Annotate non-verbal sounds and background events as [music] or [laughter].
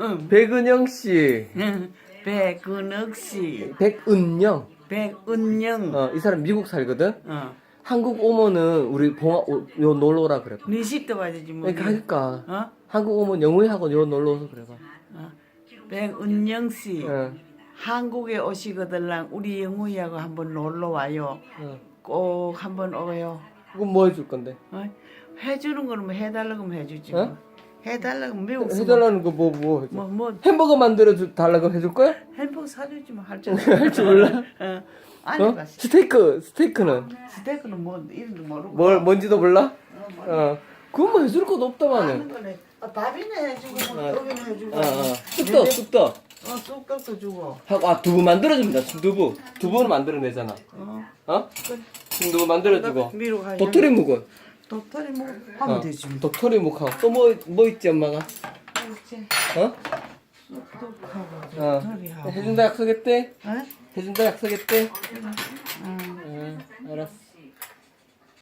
응. 백은영 씨, 백은옥 씨, 백은영. 백은영. 어, 이 사람 미국 살거든. 어. 한국 오면은 우리 봉화 오- 요 놀러 오라 그래. 네 집도 봐야지 뭐. 그러니까 어? 한국 오면 영우이하고 요 놀러 오서 그래 봐. 어. 백은영 씨. 어, 한국에 오시거들랑 우리 영우이하고 한번 놀러 와요. 어. 꼭 한번 오요. 그럼 뭐 해줄 건데? 어? 해주는 거는 뭐 해달라고 하면 해주지. 어? 뭐. 해달라고 미국 해달라는 거 뭐 뭐? 뭐, 뭐 햄버거 만들어 주- 달라고 해줄 거야? 햄버거 사주지 뭐 할줄 [laughs] 할줄 몰라? 어. 아니 어? 봐. 스테이크 스테이크는 스테이크는 뭐 이름도 모르고. 뭘 뭔지도 몰라? 어. 그건 뭐 해줄 것도 없다마는. 아, 밥이나 해주고 뭐 어. 떡이나 해주고. 어, 어. 쑥떡 쑥떡. 어 쑥떡도 주고. 하고 아 두부 만들어줍니다. 순두부. 두부는 만들어내잖아. 어. 어? 순두부 만들어주고. 미로 가. 도토리 묵은. 도토리 뭐 하면 어. 되지. 뭐. 도토리 묵하고 또 뭐 뭐 있지 엄마가? 그렇지. 어? 쑥떡하고 어. 도토리하고. 해준다 약속했대. 어? 해준다 약속했대.